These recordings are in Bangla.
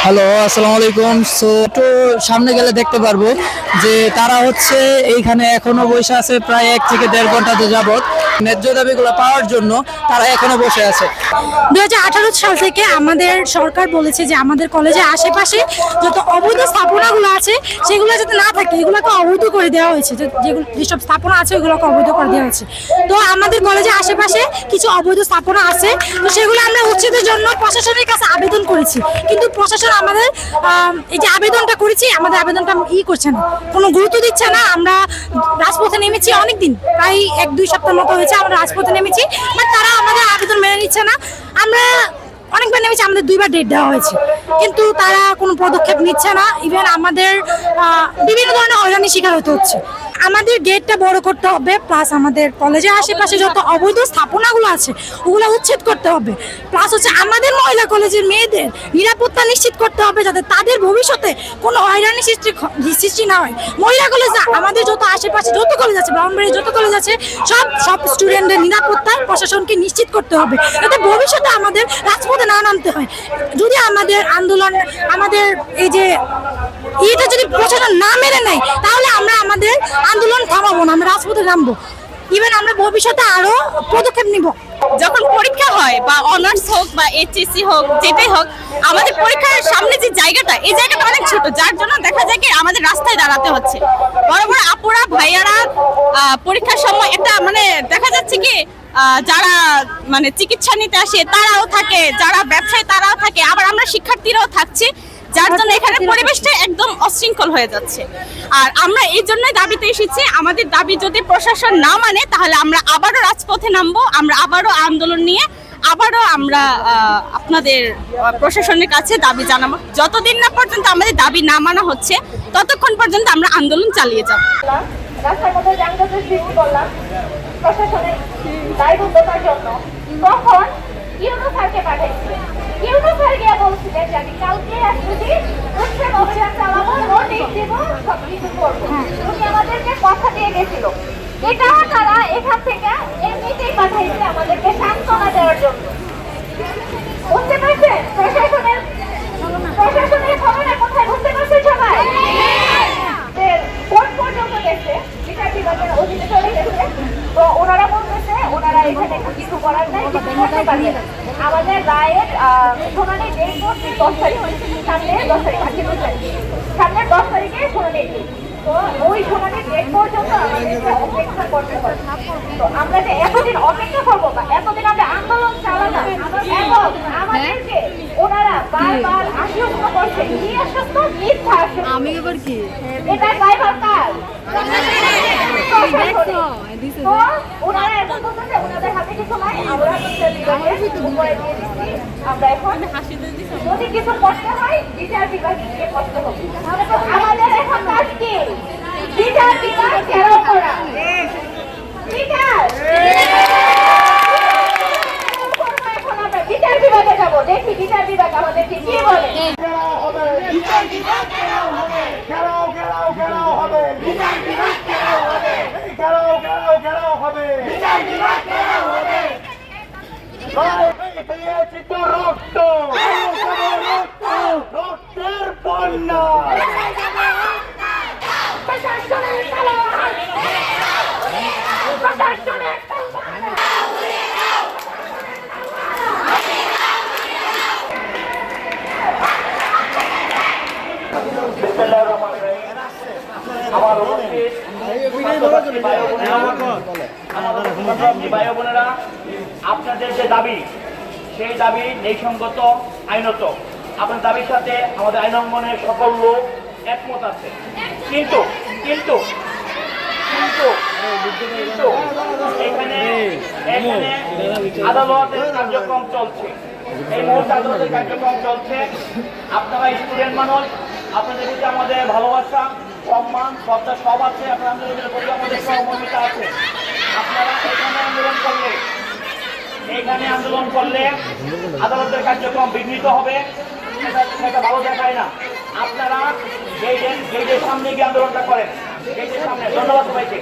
হ্যালো আসসালামু আলাইকুম সো একটু সামনে গেলে দেখতে পারব যে তারা হচ্ছে এইখানে এখনও বসে আছে প্রায় এক থেকে দেড় ঘণ্টা যাবত ন্যায্য দাবিগুলো পাওয়ার জন্য তারা এখনও বসে আছে। দু হাজার আঠারো সাল থেকে আমাদের সরকার বলেছে যে আমাদের কলেজের আশেপাশে যত অবৈধ স্থাপনাগুলো আছে, সেগুলো যাতে না থাকে, এগুলোকে অবৈধ করে দেওয়া হয়েছে। যেগুলো যেসব স্থাপনা আছে, ওগুলোকে অবৈধ করে দেওয়া হয়েছে। তো আমাদের কলেজের আশেপাশে কিছু অবৈধ স্থাপনা আছে, তো সেগুলো আমরা উচ্ছেদের জন্য প্রশাসনের কাছে আবেদন করেছি। কিন্তু প্রশাসন আমাদের এই যে আবেদনটা করেছি, আমাদের আবেদনটা ই করছে না। কোনো গুরুত্ব দিচ্ছে না। আমরা রাজপথে নেমেছি অনেকদিন, প্রায় এক দুই সপ্তাহ মতো হয়েছে। আমরা রাজপথে নেমেছি বাট তারা আমাদের আবেদন মেনে নিচ্ছে না। আমরা অনেকবার নেমেছি, আমাদের দুইবার ডেট দেওয়া হয়েছে। কিন্তু তারা কোনো পদক্ষেপ নিচ্ছে না। ইভেন আমাদের বিভিন্ন ধরনের হয়রানির শিকার হতে হচ্ছে। আমাদের গেটটা বড় করতে হবে প্লাস আমাদের কলেজের আশেপাশে যত অবৈধ স্থাপনাগুলো আছে ওগুলো উচ্ছেদ করতে হবে। প্লাস হচ্ছে আমাদের মহিলা কলেজের মেয়েদের নিরাপত্তা নিশ্চিত করতে হবে যাতে তাদের ভবিষ্যতে কোনো হয়রানি সৃষ্টি সৃষ্টি না হয়। মহিলা কলেজ আমাদের যত আশেপাশে যত কলেজ আছে ব্রাহ্মণবাড়ির যত কলেজ আছে সব সব স্টুডেন্টদের নিরাপত্তা প্রশাসনকে নিশ্চিত করতে হবে যাতে ভবিষ্যতে আমাদের রাজপথে না নামতে হয়। যদি আমাদের আন্দোলন আমাদের এই যে এটা যদি প্রশাসন না মেনে নেয় তাহলে আমরা আমাদের আন্দোলন থামাবো না আমরা রাজপথে নামবো। ইভেন আমরা ভবিষ্যতে আরও পদক্ষেপ নিব। যখন পরীক্ষা হয় বা অনার্স হোক বা এইচএসসি হোক যেটাই হোক আমাদের পরীক্ষার সামনে যে জায়গাটা এই জায়গাটা অনেক ছোট যার জন্য দেখা যায় কি আমাদের রাস্তায় দাঁড়াতে হচ্ছে। বড় বড় আপুরা ভাইয়ারা পরীক্ষার সময় একটা মানে দেখা যাচ্ছে কি যারা মানে চিকিৎসা নিতে আসে তারাও থাকে যারা ব্যবসায় তারাও থাকে আবার আমরা শিক্ষার্থীরাও থাকছি যার জন্য এখানে পরিবেশটা একদম অশৃঙ্খল হয়ে যাচ্ছে। আর আমরা এই জন্যই দাবিতে এসেছি, আমাদের দাবি যদি প্রশাসন না মানে তাহলে আমরা আবারও রাজপথে নামবো, আমরা আবারও আন্দোলন নিয়ে আবারও আমরা আপনাদের প্রশাসনের কাছে দাবি জানাব। যতদিন না পর্যন্ত আমাদের দাবি না মানা হচ্ছে, ততক্ষণ পর্যন্ত আমরা আন্দোলন চালিয়ে যাব। প্রশাসনের দায়বদ্ধতার জন্য। স্যারকে পাঠাইছি? সব কিছু করব উনি আমাদেরকে কথা দিয়ে গেছিল এটা তারা এখান থেকে এমনিতেই পাঠাইছে আমাদেরকে সান্ত্বনা দেওয়ার জন্য প্রশাসনের ক্ষমতা কোথায় বুঝতে পারছেন সবাই যে কোর্ট পর্যন্ত গেছে বিচার বিভাগের অধীনে চলে গেছে তো ওনারা বলতেছে ওনারা এখানে কিছু করার নাই কিছু করতে পারবে না। আমাদের রায়ের আহ, শুনানি ডেট করছে দশ তারিখ সামনে দশ তারিখ আজকে দুই তারিখ। সামনে দশ তারিখে শুনানি তো ওই শুনানি ডেট পর্যন্ত আমাদেরকে অপেক্ষা করতে হবে। তো আমরা যে এতদিন অপেক্ষা করব বা এতদিন আমরা আন্দোলন চালালাম এবং আমাদেরকে ওনারা বারবার আশ্বস্ত করছে কি আশ্বস্ত মিথ্যা আশ্বস্ত। আমি এবার কি? এটা ড্রাইভার কার? ওনারা এখন যদি কিছু করতে হয় বিচার বিভাগে গিয়ে করতে হবে। আমাদের এখন কাজ কি? বিচার বিভাগ ঘেরাও করা। বিচার! বিচার বিভাগে যাব। দেখি বিচার বিভাগ আমাদেরকে কি বলে। ঘেরাও ঘেরাও ঘেরাও হবে? বিচার বিভাগ ঘেরাও হবে? ঘেরাও ঘেরাও ঘেরাও হবে? বিচার বিভাগ পেয়েছি তো রক্ত রক্ত রক্তের বন্যা আমার উপস্থিত ভাই বোনেরা, আপনাদের যে দাবি সেই দাবি ন্যায়সঙ্গত আইনত। আপনার দাবির সাথে আমাদের আইন অঙ্গনের সকল লোক একমত আছে। কিন্তু কিন্তু কিন্তু আদালতের কার্যক্রম চলছে। এই মুহূর্তে আদালতের কার্যক্রম চলছে। আপনারা স্টুডেন্ট মানুষ, আপনাদের প্রতি আমাদের ভালোবাসা, সম্মান, শ্রদ্ধা সব আছে। আপনার আন্দোলনের প্রতি আমাদের সহমর্মিতা আছে। আপনারা এখানে আন্দোলন করলে এখানে আন্দোলন করলে আদালতের কার্যক্রম বিঘ্নিত হবে। সেটা ভালো দেখায় না। আপনারা যেই সামনে গিয়ে আন্দোলনটা করেন সেই সামনে। ধন্যবাদ সবাইকে।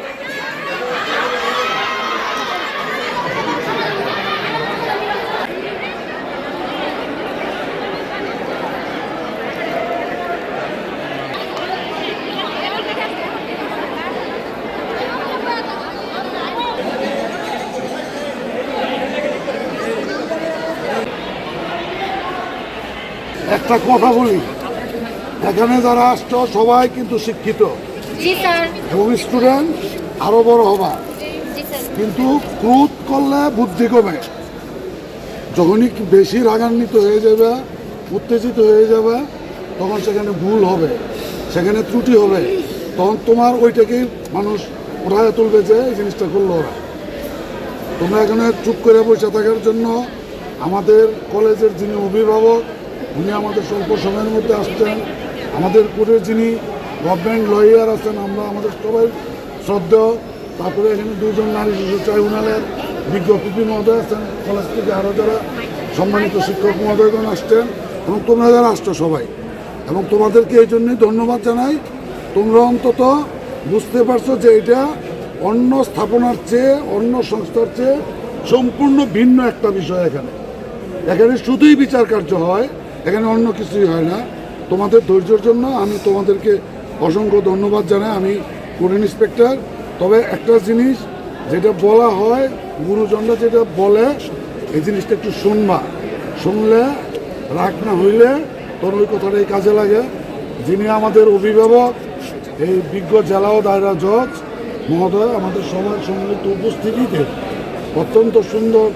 একটা কথা বলি। এখানে যারা আসছো সবাই কিন্তু শিক্ষিত। এবং স্টুডেন্ট আরও বড় হবা। কিন্তু ক্রোধ করলে বুদ্ধি কমে। যখনই বেশি রাগান্বিত হয়ে যাবে উত্তেজিত হয়ে যাবে তখন সেখানে ভুল হবে সেখানে ত্রুটি হবে। তখন তোমার ওইটাকেই মানুষ উঠায় তুলবে যে এই জিনিসটা করল ওরা। তোমরা এখানে চুপ করে বসে থাকার জন্য আমাদের কলেজের যিনি অভিভাবক উনি আমাদের স্বল্প সময়ের মধ্যে আসছেন। আমাদের কোর্টের যিনি গভর্নমেন্ট লয়ার আছেন, আমরা আমাদের সবাই শ্রদ্ধেয়। তারপরে এখানে দুজন নারী শিশু ট্রাইব্যুনালের বিজ্ঞ মহোদয় আছেন, কলেজ থেকে আরও যারা সম্মানিত শিক্ষক মহোদয়গণ আসছেন, এবং তোমরা যারা আসছো সবাই। এবং তোমাদেরকে এই জন্যই ধন্যবাদ জানাই। তোমরা অন্তত বুঝতে পারছ যে এটা অন্য স্থাপনার চেয়ে, অন্য সংস্থার চেয়ে সম্পূর্ণ ভিন্ন একটা বিষয় এখানে। এখানে শুধুই বিচার কার্য হয় এখানে অন্য কিছুই হয় না। তোমাদের ধৈর্যের জন্য আমি তোমাদেরকে অসংখ্য ধন্যবাদ জানাই। আমি কোর্ট ইন্সপেক্টর, তবে একটা জিনিস যেটা বলা হয়, গুরুজনরা যেটা বলে, এই জিনিসটা একটু শুনবা। শুনলে রাগ না হইলে তোর ওই কথাটাই কাজে লাগে। যিনি আমাদের অভিভাবক, এই বিজ্ঞ জেলা ও দায়রা জজ, মহোদয়, আমাদের সবার সম্মিলিত উপস্থিতিতে অত্যন্ত সুন্দর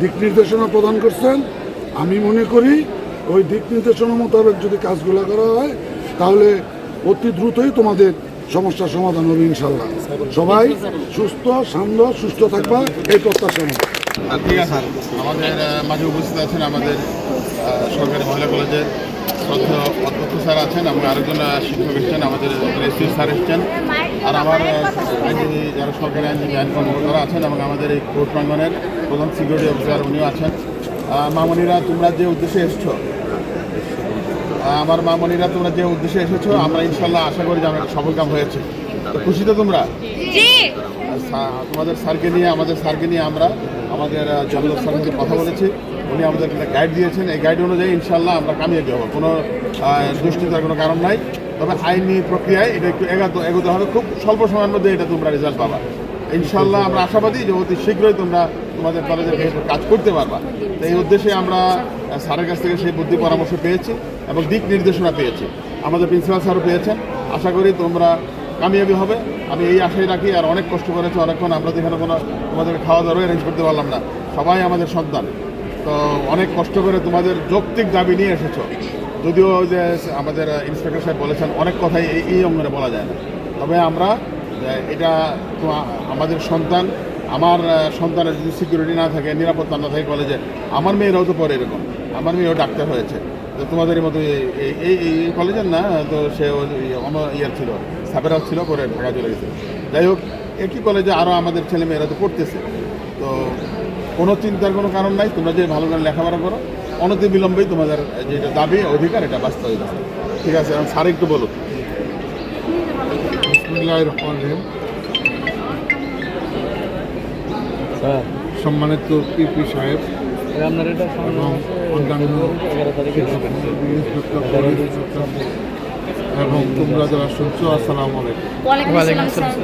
দিক নির্দেশনা প্রদান করছেন। আমি মনে করি ওই দিক নির্দেশনা মোতাবেক যদি কাজগুলো করা হয়, তাহলে অতি দ্রুতই তোমাদের সমস্যার সমাধান হবে ইনশাল্লাহ সবাই সুস্থ, শান্ত, সুস্থ থাকবা, এই প্রত্যাশা আমাদের মাঝে উপস্থিত আছেন আমাদের সরকারি মহিলা কলেজের অধ্যক্ষ স্যার আছেন এবং আরেকজন শিক্ষক এসছেন, আমাদের এসসি স্যার এসছেন। আর আমার আইনজীবী, যারা সরকারি আইনজীবী, আইন কর্মকর্তারা আছেন এবং আমাদের এই কোর্ট প্রাঙ্গনের প্রধান সিকিউরিটি অফিসার, উনিও আছেন। মামনিরা, তোমরা যে উদ্দেশ্যে এসছো আমার মামনিরা তোমরা যে উদ্দেশ্যে এসেছ আমরা ইনশাল্লাহ আশা করি যে আমরা সফলকাম হয়েছে। তো খুশি তো তোমরা? তোমাদের স্যারকে নিয়ে আমাদের স্যারকে নিয়ে আমরা আমাদের জমিদার স্যারের সাথে কথা বলেছি। উনি আমাদের একটা গাইড দিয়েছেন। এই গাইড অনুযায়ী ইনশাল্লাহ আমরা কামিয়ে দেবো। কোনো দুশ্চিন্তার কোনো কারণ নাই। তবে আইনি প্রক্রিয়ায় এটা একটু এগাতে এগোতে হবে। খুব স্বল্প সময়ের মধ্যে এটা তোমরা রেজাল্ট পাবা। ইনশাল্লাহ আমরা আশাবাদী যে অতি শীঘ্রই তোমরা তোমাদের ভেতরে কাজ করতে পারবা তো এই উদ্দেশ্যে আমরা স্যারের কাছ থেকে সেই বুদ্ধি পরামর্শ পেয়েছি এবং দিক নির্দেশনা পেয়েছি। আমাদের প্রিন্সিপাল স্যারও পেয়েছেন। আশা করি তোমরা কামিয়াবি হবে। আমি এই আশাই রাখি, আর অনেক কষ্ট করেছি অনেকক্ষণ, আমরা যেখানে কোনো তোমাদের খাওয়া দাওয়া অ্যারেঞ্জ করতে পারলাম না। সবাই আমাদের সন্তান। তো অনেক কষ্ট করে তোমাদের যৌক্তিক দাবি নিয়ে এসেছ। যদিও যে আমাদের ইন্সপেক্টর সাহেব বলেছেন, অনেক কথাই এই অঙ্গনে বলা যায় না। তবে আমরা এটা আমাদের সন্তান আমার সন্তানের যদি সিকিউরিটি না থাকে, নিরাপত্তা না থাকে কলেজে আমার মেয়েরাও তো পরে এরকম। আমার মেয়েও ডাক্তার হয়েছে। তো তোমাদের মতো এই, এই- কলেজের না, তো সে অন্য ইয়ার ছিল সাবেরাও ছিল, পরে ঢাকা চলে গেছে। যাই হোক, একই কলেজে আরও আমাদের ছেলে মেয়েরা তো পড়তেছে। তো কোনো চিন্তার কোনো কারণ নাই, তোমরা যে ভালো করে লেখাপড়া করো, অনতি বিলম্বেই তোমাদের যেটা দাবি, অধিকার, এটা বাস্তবায়িত। ঠিক আছে স্যার একটু বলুন। বিসমিল্লাহির সম্মানিত পিপি সাহেব এবং অন্যান্য এবং তোমরা যারা শুনছো আসসালামু আলাইকুম। আসসালাম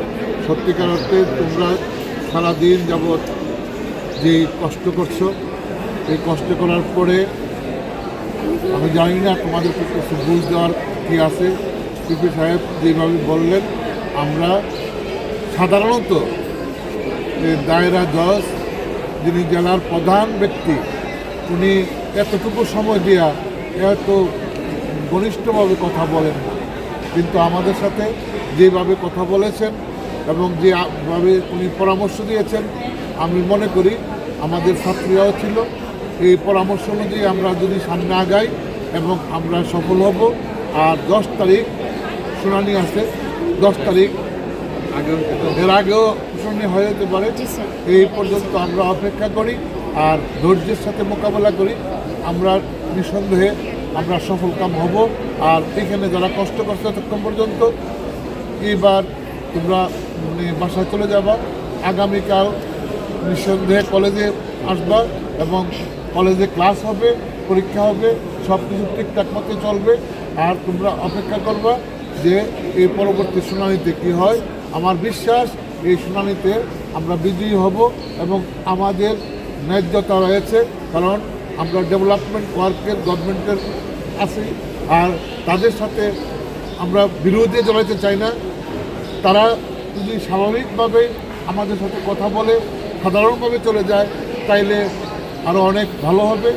সত্যিকার অর্থে তোমরা সারাদিন যাবৎ যে কষ্ট করছ এই কষ্ট করার পরে আমি জানি না তোমাদের কিছু বুঝ দেওয়ার কি আছে। পিপি সাহেব যেভাবে বললেন আমরা সাধারণত দায়রা জজ যিনি জেলার প্রধান ব্যক্তি, উনি এতটুকু সময় দেওয়া এত ঘনিষ্ঠভাবে কথা বলেন কিন্তু আমাদের সাথে যেভাবে কথা বলেছেন এবং যেভাবে উনি পরামর্শ দিয়েছেন, আমি মনে করি আমাদের ছাত্রীরাও ছিল। এই পরামর্শ অনুযায়ী আমরা যদি সামনে আগাই এবং আমরা সফল হব, আর দশ তারিখ শুনানি আছে, দশ তারিখ, এর আগেও শুনানি হয়ে যেতে পারে। এই পর্যন্ত আমরা অপেক্ষা করি আর ধৈর্যের সাথে মোকাবেলা করি। আমরা নিঃসন্দেহে আমরা সফলকাম হব। আর এখানে যারা কষ্ট করছে ততক্ষণ পর্যন্ত এবার তোমরা মানে বাসায় চলে যাবা। আগামীকাল নিঃসন্দেহে কলেজে আসবা এবং কলেজে ক্লাস হবে পরীক্ষা হবে সব কিছু ঠিকঠাক মতো চলবে। আর তোমরা অপেক্ষা করবা যে এই পরবর্তী শুনানিতে কী হয়। আমার বিশ্বাস এই শুনানিতে আমরা বিজয়ী হব এবং আমাদের ন্যায্যতা রয়েছে, কারণ আমরা ডেভেলপমেন্ট ওয়ার্কের, গভর্নমেন্টের আছি আর তাদের সাথে আমরা বিরোধী জড়াইতে চাই না। তারা যদি স্বাভাবিকভাবে আমাদের সাথে কথা বলে, সাধারণভাবে চলে যায়, তাইলে আরও অনেক ভালো হবে।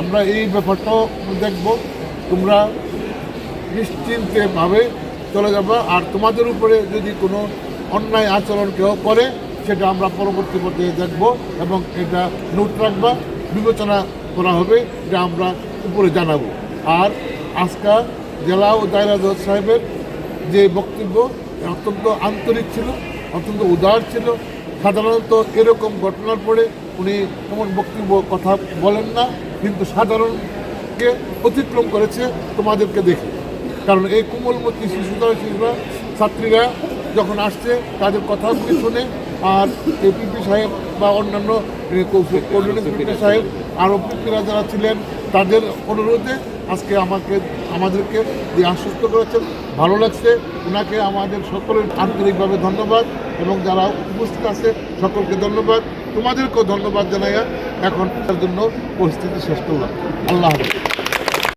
আমরা এই ব্যাপারটাও দেখব। তোমরা নিশ্চিন্তেভাবে চলে যাবা। আর তোমাদের উপরে যদি কোনো অন্যায় আচরণ কেউ করে, সেটা আমরা পরবর্তী পর্যায়ে দেখব এবং এটা নোট রাখবা, বিবেচনা করা হবে, এটা আমরা উপরে জানাব। আর আজকা জেলা ও দায়রা জজ সাহেবের যে বক্তব্য অত্যন্ত আন্তরিক ছিল, অত্যন্ত উদার ছিল। সাধারণত এরকম ঘটনার পরে উনি এমন বক্তব্য কথা বলেন না, কিন্তু সাধারণকে অতিক্রম করেছে, তোমাদেরকে দেখে। কারণ এই কোমলমতি শিশুরা শিশুরা, ছাত্রীরা যখন আসছে, তাদের কথাগুলি শুনে আর এপিপি সাহেব বা অন্যান্য সাহেব, আরও পিপিরা যারা ছিলেন, তাদের অনুরোধে আজকে আমাকে, আমাদেরকে যে আশ্বস্ত করেছেন, ভালো লাগছে। ওনাকে আমাদের সকলের আন্তরিকভাবে ধন্যবাদ এবং যারা উপস্থিত আছে, সকলকে ধন্যবাদ। তোমাদেরকেও ধন্যবাদ জানাইয়া এখন তার জন্য পরিস্থিতি শেষ করলাম। আল্লাহ হাফিজ।